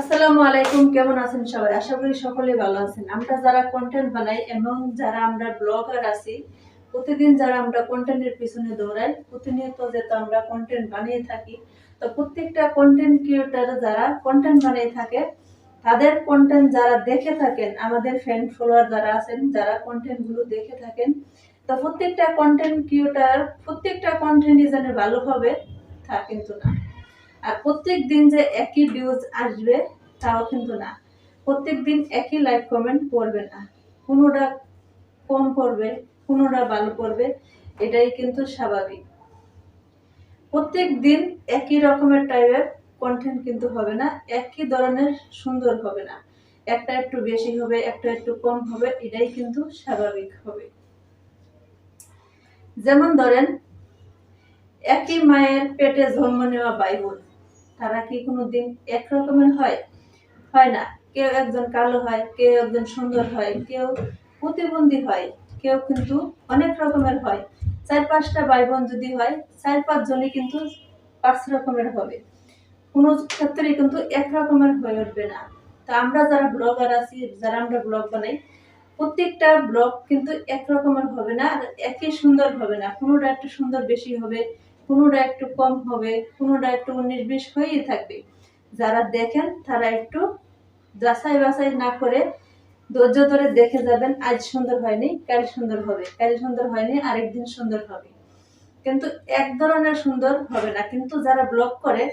আসসালামু আলাইকুম, কেমন আছেন সবাই? আশা করি সকলে ভালো আছেন। আমরা যারা কন্টেন্ট বানাই এবং যারা আমরা ব্লগার আছি, প্রতিদিন যারা আমরা কন্টেন্টের পিছনে দৌড়াই, প্রতিনিয়ত যেহেতু আমরা কন্টেন্ট বানিয়ে থাকি, তো প্রত্যেকটা কন্টেন্ট ক্রিয়েটার যারা কন্টেন্ট বানিয়ে থাকে, তাদের কন্টেন্ট যারা দেখে থাকেন, আমাদের ফ্যান ফলোয়ার যারা আছেন, যারা কন্টেন্টগুলো দেখে থাকেন, তো প্রত্যেকটা কন্টেন্ট ক্রিয়েটার প্রত্যেকটা কন্টেন্টই যেন ভালো হবে তা কিন্তু না। আর প্রত্যেক দিন যে একই ভিউজ আসবে, তাও কিন্তু না। প্রত্যেক দিন একই লাইক কমেন্ট করবে না। কোনোটা কম পড়বে, কোনোটা ভালো পড়বে, এটাই কিন্তু স্বাভাবিক। প্রত্যেক দিন একই রকমের টাইপের কন্টেন্ট কিন্তু হবে না, একই ধরনের সুন্দর হবে না। একটা একটু বেশি হবে, একটা একটু কম হবে, এটাই কিন্তু স্বাভাবিক হবে। যেমন ধরেন, একই মায়ের পেটে জন্ম নেওয়া বাইবল তারা কি কোনো দিন এক রকমের হয়? হয় না। কেউ একজন কালো হয়, কেউ একজন সুন্দর হয়, কেউ প্রতিবন্ধী হয়, কেউ কিন্তু অনেক রকমের হয়। চার পাঁচটা ভাই বোন যদি হয়, চার পাঁচ জনই কিন্তু পাঁচ রকমের হবে। কোনো ক্ষেত্রে কিন্তু এক রকমের হয়ে উঠবে না। তা আমরা যারা ব্লগার আছি, যারা আমরা ব্লগ বানাই, প্রত্যেকটা ব্লগ কিন্তু এক রকমের হবে না আর একই সুন্দর হবে না। কোনোটা একটু সুন্দর বেশি হবে কোনোটা একটু কম হবে কোনোটা একটু উনিশ বিশ হয়েই থাকবে। যারা দেখেন, তারা একটু যাচাই বাছাই না করে ধৈর্য ধরে দেখে যাবেন, আজ সুন্দর হয়নি, কাল সুন্দর হবে, কাল সুন্দর হয়নি, আরেকদিন সুন্দর হবে। কিন্তু এক ধরনের সুন্দর হবে না, কিন্তু যারা ব্লগ করে,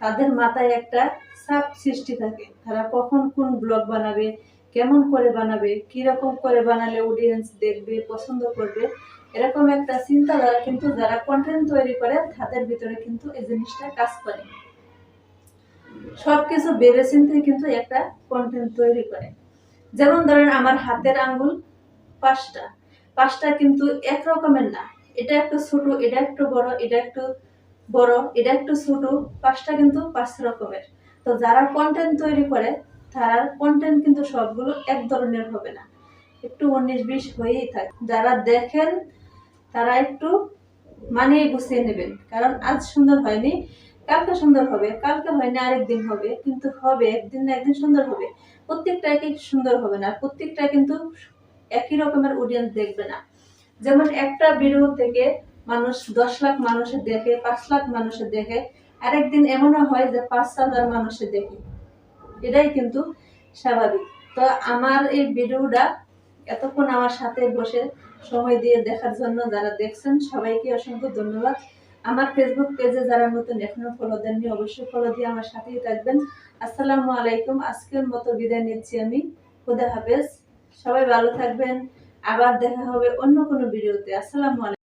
তাদের মাথায় একটা চাপ সৃষ্টি থাকে। তারা কখন কোন ব্লগ বানাবে কেমন করে বানাবে, কীরকম করে বানালে অডিয়েন্স দেখবে, পছন্দ করবে, এরকম একটা চিন্তাধারা কিন্তু যারা কন্টেন্ট তৈরি করে, তাদের ভিতরে কিন্তু এই জিনিসটা কাজ করে। সবকিছু ভেবে চিন্তে কিন্তু একটা কন্টেন্ট তৈরি করে। যেমন ধরেন আমার হাতের আঙ্গুল পাঁচটা। পাঁচটা কিন্তু এক রকমের না। এটা একটু ছোট, এটা একটু বড়, এটা একটু বড়, এটা একটু ছোট, পাঁচটা কিন্তু পাঁচ রকমের। তো যারা কন্টেন্ট তৈরি করে তারা কন্টেন্ট কিন্তু সবগুলো এক ধরনের হবে না। একটু উনিশ বিশ হয়েই থাকে। যারা দেখেন, তারা একটু মানিয়ে গুছিয়ে নেবেন। কারণ আজ সুন্দর হয়নি, কালকে সুন্দর হবে, কালকে হয়নি, আরেক দিন হবে। কিন্তু হবে, একদিন না একদিন সুন্দর হবে। প্রত্যেকটা একই সুন্দর হবে না। প্রত্যেকটা কিন্তু একই রকমের অডিয়েন্স দেখবে না। যেমন একটা ভিডিও থেকে মানুষ দশ লাখ মানুষের দেখে, পাঁচ লাখ মানুষের দেখে, আরেকদিন এমনও হয় যে পাঁচ হাজার মানুষের দেখে। এটাই কিন্তু স্বাভাবিক। তো আমার এই ভিডিওটা এতক্ষণ আমার সাথে বসে সময় দিয়ে দেখার জন্য যারা দেখছেন, সবাইকে অসংখ্য ধন্যবাদ। আমার ফেসবুক পেজে যারা নতুন, এখনও ফলো দেননি, অবশ্যই ফলো দিয়ে আমার সাথেই থাকবেন। আসসালামু আলাইকুম, আজকের মতো বিদায় নিচ্ছি আমি। খুদা হাফেজ। সবাই ভালো থাকবেন। আবার দেখা হবে অন্য কোনো ভিডিওতে। আসসালামু আলাইকুম।